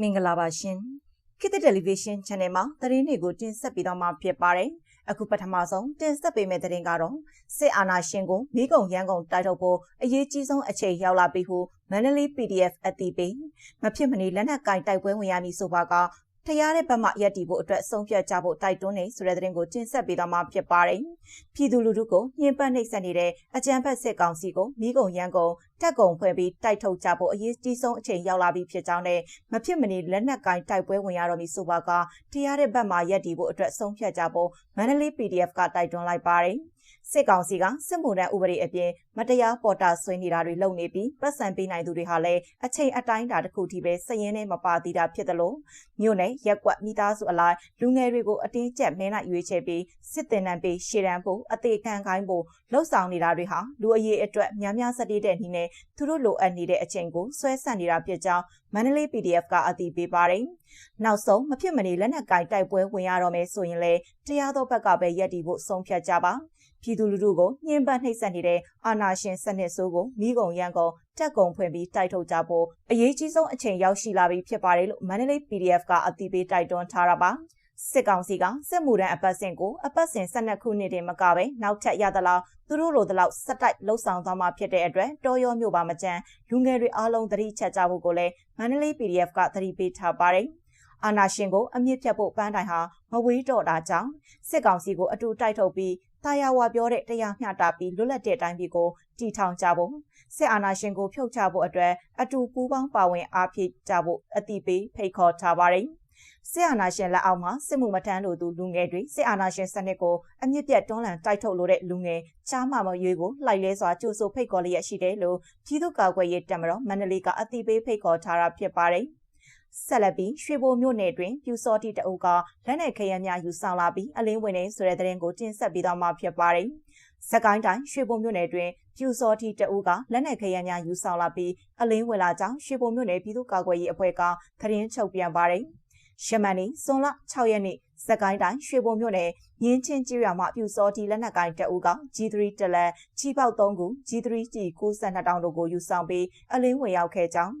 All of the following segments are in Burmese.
မင်္ဂလာပါရှင်ခေတ်သစ်တယ်လီဗီရှင်း channel မှာသတင်းတွေကိုတင်ဆက်ပေးတော့မှာဖြစ်ပါတယ်အခုပထမဆုံးတင်ဆက်ပေးမယ့်သတင်းကတော့စစ်အာဏာရှင်ကိုမိကုံရန်ကုန်တိုက်ထုတ်ဖို့အရေးကြီးဆုံးအချိန်ရောက်လာပြီဟုမန္တလေး PDF အတီးပေးမဖြစ်မနေလက်နက်ကင်တိုက်ပွဲဝင်ရမည်ဆိုပါကတ ရားတဲ့ဘက်မှရက်တီဖို့အတွက်ဆုံးဖြတ်ကြဖို့တိုက်တွန်းနေဆိုတဲ့သတင်းကိုတင်ဆက်ပေးသွားမှာဖြစ်ပါတယ်။ပြည်သူလူထုကိုညှဉ်းပန်းနှိပ်စက်နေတဲ့အကြမ်းဖက်စစ်ကောင်စီကိုမိကုံရန်ကုန်တက်ကုံဖွဲ့ပြီးတိုက်ထုတ်ကြဖို့အရေးကြီးဆုံးအချိန်ရောက်လာပြီဖြစ်ကြောင်းနဲ့မဖြစ်မနေလက်နက်ကိုင်တိုက်ပွဲဝင်ရတော့မည်ဆိုပါကတရားတဲ့ဘက်မှရက်တီဖို့အတွက်ဆုံးဖြတ်ကြဖို့မန္တလေး PDF ကတိုက်တွန်းလိုက်ပါတယ်။စစ်ကောင်စီကစစ်မှုထမ်းဥပဒေအပြင်မတရားပေါ်တာဆွေးနေတာတွေလုပ်နေပြီးပတ်စံပေးနိုင်သူတွေဟာလည်းအချိန်အတိုင်းတာတစ်ခုထိပဲစည်ရင်းနဲ့မပါသေးတာဖြစ်တယ်လို့မြို့နယ်ရက်ကွက်မိသားစုအလိုက်လူငယ်တွေကိုအတင်းကျပ်မဲနိုင်ရွေးချယ်ပြီးစစ်တင်နံပေးရှေ့တန်းဖို့အသေးခံခိုင်းဖို့လှုပ်ဆောင်နေတာတွေဟာလူအရေးအတွက်များများစတဲ့တဲ့နည်းနဲ့သူတို့လိုအပ်နေတဲ့အချိန်ကိုဆွဲဆန့်နေတာဖြစ်ကြောင်းမန္တလေး PDF ကအတည်ပြုပါတယ်။နောက်ဆုံးမဖြစ်မနေလက်နက်ကင်တိုက်ပွဲဝင်ရတော့မယ်ဆိုရင်လေတရားသောဘက်ကပဲရည်တည်ဖို့ဆုံးဖြတ်ကြပါ။ပြည်သူလူထုကိုညှဉ်းပန်းနှိပ်စက်နေတဲ့အာဏာရှင်စနစ်ဆိုးကိုမိကုံရန်ကုန်တက်ကုံဖွင့်ပြီးတိုက်ထုတ်ကြဖို့အရေးကြီးဆုံးအချိန်ရောက်ရှိလာပြီဖြစ်ပါတယ်လို့မန္တလေး PDF ကအတိပေးတိုက်တွန်းထားတာပါစစ်ကောင်စီကစစ်မှုထမ်းအပတ်စဉ်ကိုအပတ်စဉ်12ခုနှစ်တင်မကပဲနောက်ထပ်ရသလောက်သူတို့လိုတလောက်စက်တိုက်လှုပ်ဆောင်သွားမှာဖြစ်တဲ့အတွက်တော်ရောမျိုးပါမကြမ်းလူငယ်တွေအားလုံးသတိချက်ကြဖို့ကိုလည်းမန္တလေး PDF ကသတိပေးထားပါတယ်အာနာရှင်ကိုအမြင့်ဖြတ်ဖို့ပန်းတိုင်ဟာမဝေးတော့တာကြောင့်စစ်ကောင်စီကိုအတူတိုက်ထုတ်ပြီး တာယာဝါပြောတဲ့တရားမျှတပြီးလွတ်လပ်တဲ့အတိုင်းပြည်ကိုတည်ထောင်ကြဖို့စစ်အာဏာရှင်ကိုဖြုတ်ချဖို့အတွက်အတူပူးပေါင်းပါဝင်အားဖြည့်ကြဖို့အတိပေးဖိတ်ခေါ်ထားပါတယ်စစ်အာဏာရှင်လက်အောက်မှာစစ်မှုမထမ်းလို့သူလူငယ်တွေစစ်အာဏာရှင်စနစ်ကိုအမြင့်ပြတ်တွန်းလှန်တိုက်ထုတ်လို့တဲ့လူငယ်ချားမမရွေးကိုလိုက်လဲစွာကြိုးဆိုဖိတ်ခေါ်လျက်ရှိတယ်လို့ပြည်သူ့ကာကွယ်ရေးတပ်မတော်မန္တလေးကအတိပေးဖိတ်ခေါ်ထားတာဖြစ်ပါတယ်။ ဆက်လက်ပြီးရွှေဘိုမြို့နယ်တွင်ပြူစောတိတအုပ်ကလက်နက်ခဲယမ်းများယူဆောင်လာပြီးအလင်းဝင်နေဆိုတဲ့သတင်းကိုတင်ဆက်ပေးသွားမှာဖြစ်ပါတယ်။စကိုင်းတိုင်းရွှေဘိုမြို့နယ်တွင်ပြူစောတိတအုပ်ကလက်နက်ခဲယမ်းများယူဆောင်လာပြီးအလင်းဝင်လာကြောင်းရွှေဘိုမြို့နယ်ပြည်သူ့ကာကွယ်ရေးအဖွဲ့ကသတင်းချုပ်ပြန်ပါတယ်။ ရှမန်နီစွန်လ6ရက်နေ့စကိုင်းတိုင်းရွှေဘုံမြို့နယ်ရင်းချင်းကြီးရွာမှာပြူစောတီလက်နက်ကိုင်တအူးက G3 တလက်ချီပေါက်3ခု G3 ကြီး62တောင်တို့ကိုယူဆောင်ပြီးအလင်းဝင်ရောက်ခဲ့ကြောင်း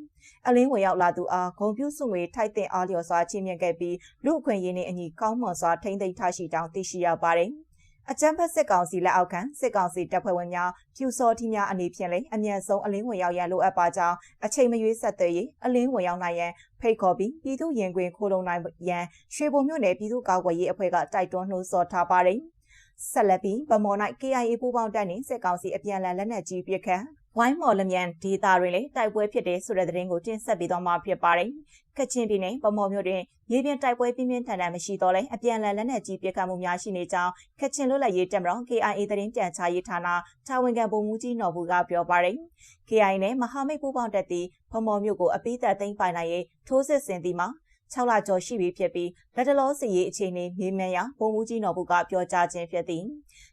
အလင်းဝင်ရောက်လာသူအားဂုံပြူစုငွေထိုက်တင်အားလျော်စွာချီးမြှင့်ခဲ့ပြီးလူအခွင့်အရေးနှင့်အညီကောင်းမွန်စွာထိန်းသိမ်းထားရှိကြောင်းသိရှိရပါတယ်။ အကြမ်းဖက်စစ်ကောင်စီလက်အောက်ခံစစ်ကောင်စီတပ်ဖွဲ့ဝင်များဖြူစောတိများအနေဖြင့်လည်းအမြန်ဆုံးအလင်းဝင်ရောက်ရန်လိုအပ်ပါကြောင်းအချိန်မရွေးဆက်သွယ်ရေးအလင်းဝင်ရောက်နိုင်ရန်ဖိတ်ခေါ်ပြီးပြည်သူရင်ခွင်ခိုးလုံနိုင်ရန်ရွှေဘုံမြို့နယ်ပြည်သူ့ကာကွယ်ရေးအဖွဲ့ကတိုက်တွန်းနှိုးဆော်ထားပါတယ်။ဆက်လက်ပြီးဗမော်၌ KIA ပူးပေါင်းတပ်နှင့်စစ်ကောင်စီအပြန်အလှန်လက်နက်ကြီးပစ်ခတ် ဝိုင်းမော်လမြန်ဒေတာတွင်လည်းတိုက်ပွဲဖြစ်တဲ့ဆိုတဲ့သတင်းကိုတင်ဆက်ပေးသွားမှာဖြစ်ပါတယ်။ကချင်ပြည်နယ်ဗမော်မြို့တွင်ရေပြင်တိုက်ပွဲပြင်းပြင်းထန်ထန်မရှိတော့လဲအပြန်အလှန်လက်နက်ကြီးပစ်ခတ်မှုများရှိနေကြောင်းကချင်လွတ်လပ်ရေးတပ်မတော် KIA သတင်းပြန်ကြားရေးဌာနတာဝန်ခံဗိုလ်မှူးကြီးနော်ဘူးကပြောပါတယ်။ KIA နဲ့မဟာမိတ်ပူးပေါင်းတပ်သည်ဗမော်မြို့ကိုအပိသက်သိမ်းပိုင်နိုင်ရေးထိုးစစ်ဆင်သည်မှာ 6လကျော်ရှိပြီဖြစ်ပြီးလက်တလောစီရေးအခြေအနေမေးမြန်းရာပုံမှုကြီးနော်ဘုကပြောကြားခြင်းဖြစ်သည်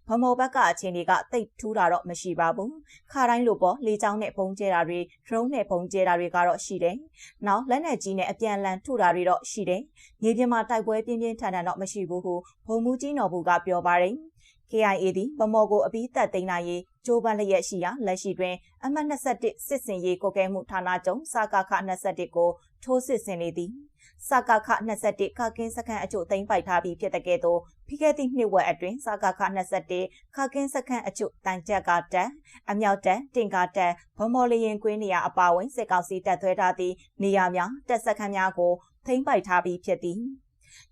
ဗမောဘက်ကအခြေအနေကတိတ်ထူးတာတော့မရှိပါဘူးခါတိုင်းလိုပေါ့လေချောင်းနဲ့ပုံကျဲတာတွေဒရုန်းနဲ့ပုံကျဲတာတွေကတော့ရှိတယ်နောက်လက်နက်ကြီးနဲ့အပြန်လန်ထုတာတွေတော့ရှိတယ်မြေပြင်မှာတိုက်ပွဲပြင်းပြင်းထန်ထန်တော့မရှိဘူးဟုဘုံမှုကြီးနော်ဘုကပြောပါတယ် KIA သည်ဗမော်ကိုအပြီးသက်သိမ်းနိုင်ရေးကြိုးပမ်းလျက်ရှိရာလက်ရှိတွင်အမှတ်21စစ်စင်ရေးကိုကဲမှုဌာနချုပ်စကခ21ကို ထိုးစစ်ဆင်နေသည်စကခ21ခကင်းစခန်းအချို့သိမ်းပိုက်ထားပြီးဖြစ်တဲ့ကဲ့သို့ပြီးခဲ့သည့်နှစ်ဝက်အတွင်းစကခ21ခကင်းစခန်းအချို့တိုင်ချက်ကတက်အမြောက်တက်တင်ကာတက်ဗမော်လရင်ကွင်းနေရာအပါဝင်စစ်ကောင်စီတပ်သွဲထားသည့်နေရာများတပ်စခန်းများကိုသိမ်းပိုက်ထားပြီးဖြစ်သည်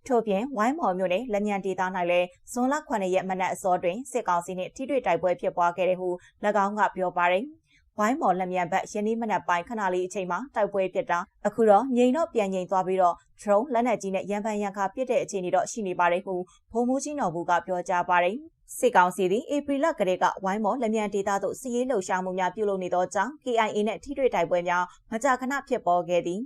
ထို့ပြင်ဝိုင်းမော်မြို့နယ်လက်ညံဒေသ၌လည်းဇွန်လ9ရက်မနက်အစောတွင်စစ်ကောင်စီနှင့်ထိတွေ့တိုက်ပွဲဖြစ်ပွားခဲ့တဲ့ဟု၎င်းကပြောပါရယ် ဝိုင်းမော်လက်မြန်ဘက်ယနေ့မနက်ပိုင်းခဏလေးအချိန်မှာတိုက်ပွဲဖြစ်တာအခုတော့ငိန်တော့ပြန်ငိန်သွားပြီးတော့ drone လက်နက်ကြီးနဲ့ရန်ပန်ရန်ခါပစ်တဲ့အခြေအနေတော့ရှိနေပါတယ်ဟုဘုံမိုးကြီးနော်ဘူးကပြောကြားပါတယ်စစ်ကောင်စီသည်ဧပြီလကတည်းကဝိုင်းမော်လက်မြန်ဒေသသို့စီးရေးလှုပ်ရှားမှုများပြုလုပ်နေသောကြောင့် KIA နှင့်ထိတွေ့တိုက်ပွဲများမကြာခဏဖြစ်ပေါ်ခဲ့သည်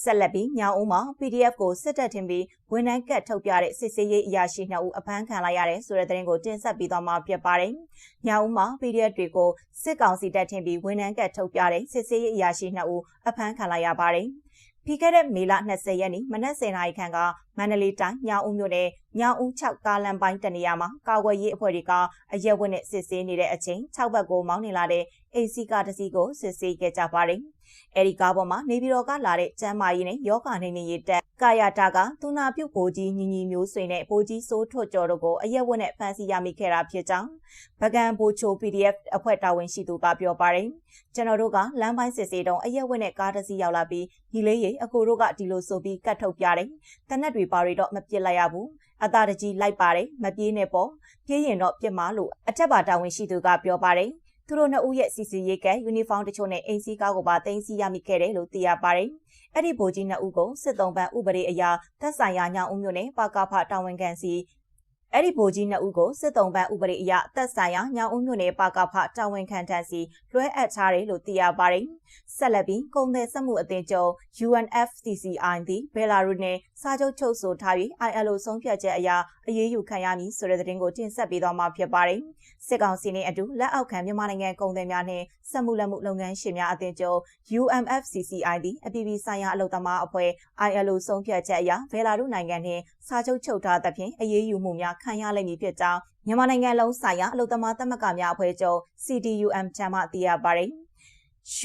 ဆက်လက်ပြီးညောင်ဦးမှာ PDF ကိုစစ်တပ်ထင်ပြီးဝန်ထမ်းကတ်ထုတ်ပြတဲ့စစ်စေးရေးအရာရှိ2ဦးအဖမ်းခံလိုက်ရတယ်ဆိုတဲ့သတင်းကိုတင်ဆက်ပြီးသွားမှာဖြစ်ပါတယ်။ညောင်ဦးမှာ PDF တွေကိုစစ်ကောင်စီတပ်ထင်ပြီးဝန်ထမ်းကတ်ထုတ်ပြတဲ့စစ်စေးရေးအရာရှိ2ဦးအဖမ်းခံလိုက်ရပါတယ်။ပြီးခဲ့တဲ့မေလ20ရက်နေ့မနက်10:00နာရီခန့်ကမန္တလေးတိုင်းညောင်ဦးမြို့နယ်ညောင်ဦး6ကားလမ်းပိုင်းတနေရာမှာကာဝယ်ရေးအဖွဲ့တွေကအရက်ဝက်နဲ့စစ်ဆေးနေတဲ့အချိန်6ဘက်ကိုမောင်းနေလာတဲ့အိစီကားတစ်စီးကိုစစ်ဆေးခဲ့ကြပါတယ်။ အဲဒီကားပေါ်မှာနေပြည်တော်ကလာတဲ့ကျမ်းမာရေးနဲ့ယောဂနေနေရေးတက်ကာယတာကသူနာပြုတ်ကိုကြီးညီညီမျိုးဆွေနဲ့ပိုကြီးစိုးထွတ်ကျော်တို့ကိုအရက်ဝက်နဲ့ဖမ်းဆီးရမိခဲ့တာဖြစ်ကြောင်းဗကန်ဘိုချို PDF အဖွဲ့တာဝန်ရှိသူကပြောပါတယ်။ကျွန်တော်တို့ကလမ်းပိုင်းစစ်ဆေးတုံးအရက်ဝက်နဲ့ကားတစ်စီးရောက်လာပြီးညီလေးရေအကိုတို့ကဒီလိုဆိုပြီးကတ်ထုတ်ပြတယ်။တနက်တွေပါရီတော့မပြစ်လိုက်ရဘူး။အသာတကြီးလိုက်ပါတယ်မပြေးနဲ့ပေါ့။ပြေးရင်တော့ပြစ်မှာလို့အထက်ပါတာဝန်ရှိသူကပြောပါတယ်။ သူတို့နှစ်ဦးရဲ့စီစီရေးကယူနီဖောင်းတချို့နဲ့အိမ်စီကားကိုပါတင်စီရမိခဲ့တယ်လို့သိရပါတယ်။အဲ့ဒီဗိုလ်ကြီးနှစ်ဦးကိုစစ်တုံးပန်းဥပဒေအရာသက်ဆိုင်ရာညောင်ဦးမြို့နယ်ပါကာဖတာဝန်ခံစီ အဲ့ဒီဗိုလ်ကြီးနှစ်ဦးကိုစစ်တုံးပန်းဥပဒေအရသက်ဆိုင်ရာညောင်ဦးမြို့နယ်ပါကဖတာဝန်ခံထံစီလွှဲအပ်ထားတယ်လို့သိရပါတယ်။ဆက်လက်ပြီးကုန်သည်စက်မှုအသင်းချုပ် UNFCCI သည်ဘယ်လာရုနဲ့စာချုပ်ချုပ်ဆိုထားပြီး ILO ဆုံးဖြတ်ချက်အရအရေးယူခံရမည်ဆိုတဲ့သတင်းကိုတင်ဆက်ပေးသွားမှာဖြစ်ပါတယ်။စစ်ကောင်စီနဲ့အတူလက်အောက်ခံမြန်မာနိုင်ငံကုန်သည်များနဲ့စက်မှုလက်မှုလုပ်ငန်းရှင်များအသင်းချုပ် UMFCCI သည်အပြည်ပြည်ဆိုင်ရာအလုပ်သမားအဖွဲ့ ILO ဆုံးဖြတ်ချက်အရဘယ်လာရုနိုင်ငံနှင့်စာချုပ်ချုပ်ထားသဖြင့်အရေးယူမှုများခံရလိမ့်မည်ဖြစ်ကြောင်းမြန်မာနိုင်ငံလုံးဆိုင်ရာအလုပ်သမားသမဂ္ဂများအဖွဲ့ချုပ် CDUM ချမ်းမှသိရပါတယ်။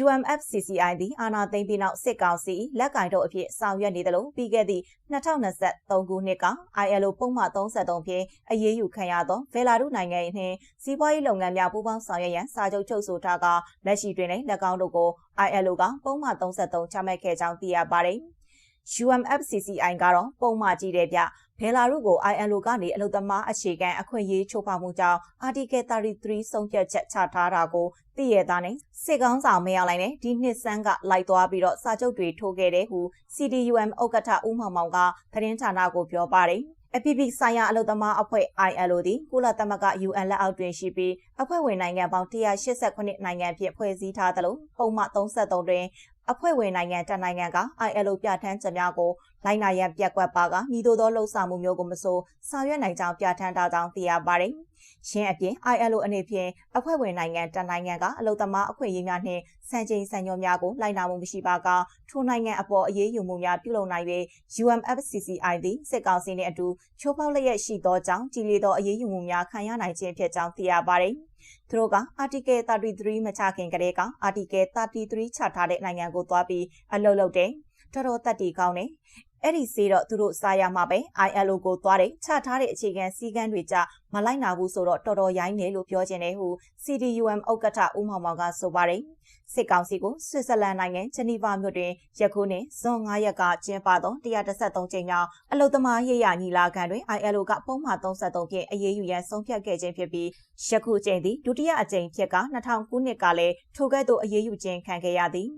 UMFCCI သည်အာဏာသိမ်းပြီးနောက်စစ်ကောင်စီလက်ကင်တို့အဖြစ်ဆောင်ရွက်နေသလိုပြီးခဲ့သည့်2023ခုနှစ်က ILO ပုံမှန်33ဖြင့်အရေးယူခံရသောဗေလာရုနိုင်ငံနှင့်စီးပွားရေးလုပ်ငန်းများပူးပေါင်းဆောင်ရွက်ရန်စာချုပ်ချုပ်ဆိုထားကလက်ရှိတွင်လည်းလက်ကောင်းတို့ကို ILO ကပုံမှန်33ချမှတ်ခဲ့ကြောင်းသိရပါတယ်။ UMFCCI ကတော့ပုံမှန်ကြည့်တဲ့ဗျဘယ်လာရုကို ILO ကနေအလုသမားအခြေခံအခွင့်အရေးချိုးဖောက်မှုကြောင့် Article 33ဆုံးဖြတ်ချက်ချထားတာကိုသိရတာနဲ့စစ်ကောင်းဆောင်မရလိုက်နဲ့ဒီနှစ်ဆန်းကလိုက်သွားပြီးတော့စာချုပ်တွေထိုးခဲ့တဲ့ဟု CDUM ဥက္ကဋ္ဌဦးမောင်မောင်ကသတင်းဌာနကိုပြောပါတယ်အပိပိဆိုင်ရာအလုသမားအဖွဲ့ ILO သည်ကုလသမဂ္ဂ UN လက်အောက်တွင်ရှိပြီးအဖွဲ့ဝင်နိုင်ငံပေါင်း189နိုင်ငံဖြင့်ဖွဲ့စည်းထားသလိုပုံမှန်33တွင် အဖွဲ့ဝင်နိုင်ငံတနိုင်ငံက ILO ပြဋ္ဌာန်းချက်များကိုလိုက်နာရန်ပြက်ကွက်ပါကမိတို့သောလှုပ်ဆောင်မှုမျိုးကိုမဆိုဆောင်ရွက်နိုင်ကြောင်းပြဋ္ဌာန်းထားကြောင်းသိရပါတယ်။ ရှင်းအပြင် ILO အနေဖြင့်အဖွဲ့ဝင်နိုင်ငံတနိုင်ငံကအလုသမားအခွင့်အရေးများနှင့်စံချိန်စံညွှန်းများကိုလိုက်နာမှုမရှိပါကထိုနိုင်ငံအပေါ်အရေးယူမှုများပြုလုပ်နိုင်၍၍ UMFCCI သည်စစ်ကောင်စီနှင့်အတူချိုးဖောက်လျက်ရှိသောကြောင့်ကြီးလေးသောအရေးယူမှုများခံရနိုင်ခြင်းဖြစ်ကြောင်းသိရပါတယ်။သူတို့က Article 33မချခင်ကတည်းက Article 33ချထားတဲ့နိုင်ငံကိုသွားပြီးအလုပ်လုပ်တယ်။တော်တော်တက်တီကောင်းတယ် အဲ့ဒီစေးတော့သူတို့စားရမှာပဲ ILO ကိုသွားတယ်ချထားတဲ့အခြေခံစည်းကမ်းတွေကြမလိုက်နာဘူးဆိုတော့တော်တော်ရိုင်းနေလို့ပြောချင်တယ်ဟု CDUM ဥက္ကဋ္ဌဦးမောင်မောင်ကဆိုပါတယ်စစ်ကောင်စီကိုဆွစ်ဇာလန်နိုင်ငံဂျနီဗာမြို့တွင်ယခုနှစ်ဇွန်9ရက်ကကျင်းပသော133ကြိမ်မြောက်အလုသမားရေးရညီလာခံတွင် ILO ကပုံမှန်33ဖြင့်အရေးယူရန်ဆုံးဖြတ်ခဲ့ခြင်းဖြစ်ပြီးယခုအကြိမ်သည်ဒုတိယအကြိမ်ဖြစ်က2000ခုနှစ်ကလည်းထိုကဲ့သို့အရေးယူခြင်းခံခဲ့ရသည်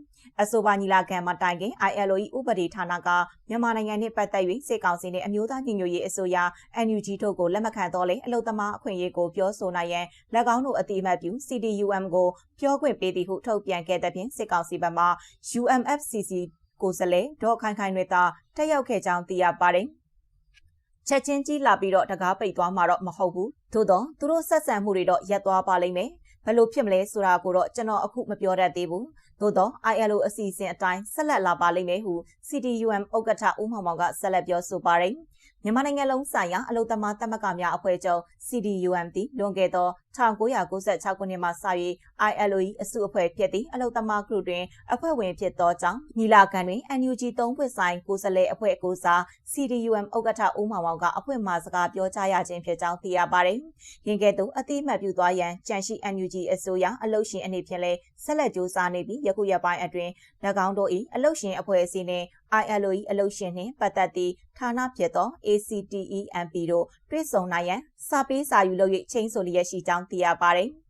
အဆိုပါညီလာခံမှာတိုင်ခင် ILO ၏ဥပဒေဌာနကမြန်မာနိုင်ငံနှင့်ပတ်သက်၍စစ်ကောင်စီနှင့်အမျိုးသားညီညွတ်ရေးအစိုးရ NUG တို့ကိုလက်မခံတော့လေအလုသမားအခွင့်အရေးကိုပြောဆိုနိုင်ရန်၎င်းတို့အတိအမှတ်ပြု CDUM ကိုပြောခွင့်ပေးသည်ဟုထုတ်ပြန်ခဲ့တဲ့ဖြင့်စစ်ကောင်စီဘက်မှ UMFCC ကိုယ်စားလှယ်ဒေါ်ခိုင်ခိုင်တွေသာတက်ရောက်ခဲ့ကြောင်းသိရပါတယ်ချက်ချင်းကြီးလာပြီးတော့တကားပိတ်သွားမှာတော့မဟုတ်ဘူးသို့တော့သူတို့ဆက်ဆံမှုတွေတော့ရပ်သွားပါလိမ့်မယ်ဘယ်လိုဖြစ်မလဲဆိုတာကိုတော့ကျွန်တော်အခုမပြောတတ်သေးဘူး သို့တော့ ILO အစီအစဉ်အတိုင်းဆက်လက်လာပါလိမ့်မယ်ဟု CDUM ဥက္ကဋ္ဌဦးမောင်မောင်ကဆက်လက်ပြောဆိုပါတယ် မြန်မာနိုင်ငံလုံးဆိုင်ရာအလုံသမားသမဂ္ဂများအဖွဲ့ချုပ် CDUM သည်လွန်ခဲ့သော1996ခုနှစ်မှစ၍ ILO ၏အစုအဖွဲ့ဖြစ်သည့်အလုံသမားဂရုတွင်အဖွဲ့ဝင်ဖြစ်သောကြောင့်ညီလာခံတွင် NUG 3ဖွဲ့ဆိုင်ကိုယ်စားလှယ်အဖွဲ့ကိုစား CDUM ဥက္ကဋ္ဌဦးမောင်မောင်ကအဖွဲ့မှစကားပြောကြားရခြင်းဖြစ်ကြောင်းသိရပါတယ်။ရင်းကဲ့သို့အတိအမှတ်ပြုသွားရန်ကြံရှိ NUG အစိုးရအလုရှင်အနေဖြင့်လည်းဆက်လက်ကြိုးစားနေပြီးယခုရက်ပိုင်းအတွင်း၎င်းတို့၏အလုရှင်အဖွဲ့အစည်းနှင့် ILO ၏အလုရှင်နှင့်ပတ်သက်သည့်ဌာနဖြစ်သော ACTEMP တို့တွဲဆုံနိုင်ရန်စာပေးစာယူလုပ်၍ချင်းဆိုလျက်ရှိကြောင်းသိရပါတယ်။